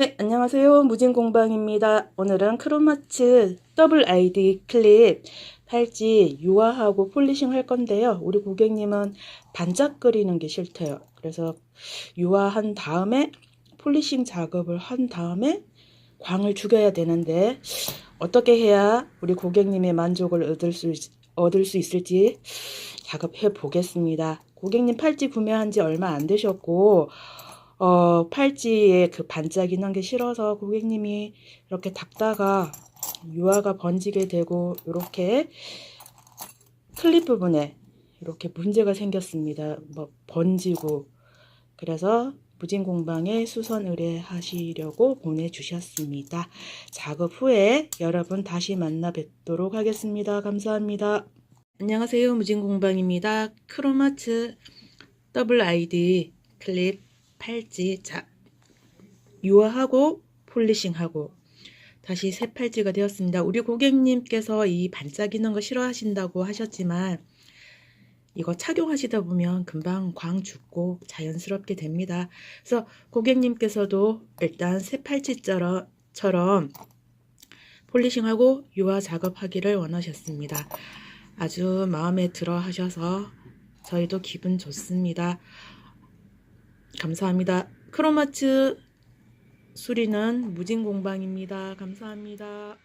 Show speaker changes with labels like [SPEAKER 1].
[SPEAKER 1] 네, 안녕하세요. 무진공방입니다. 오늘은 크로마츠 더블 아이디 클립 팔찌 유화하고 폴리싱 할 건데요. 우리 고객님은 반짝거리는 게 싫대요. 그래서 유화한 다음에 폴리싱 작업을 한 다음에 광을 죽여야 되는데 어떻게 해야 우리 고객님의 만족을 얻을 수, 있- 얻을 수 있을지 작업해 보겠습니다. 고객님 팔찌 구매한 지 얼마 안 되셨고 어, 팔찌에 그 반짝이는 게 싫어서 고객님이 이렇게 닦다가 유화가 번지게 되고 이렇게 클립 부분에 이렇게 문제가 생겼습니다. 뭐 번지고 그래서 무진 공방에 수선 의뢰하시려고 보내주셨습니다. 작업 후에 여러분 다시 만나 뵙도록 하겠습니다. 감사합니다. 안녕하세요. 무진 공방입니다. 크로마츠 더블 아이디 클립 팔찌 자 유화하고 폴리싱하고 다시 새 팔찌가 되었습니다. 우리 고객님께서 이 반짝이는 거 싫어하신다고 하셨지만 이거 착용하시다 보면 금방 광 죽고 자연스럽게 됩니다. 그래서 고객님께서도 일단 새 팔찌처럼 처럼 폴리싱하고 유화 작업하기를 원하셨습니다. 아주 마음에 들어 하셔서 저희도 기분 좋습니다. 감사합니다. 크로마츠 수리는 무진공방입니다. 감사합니다.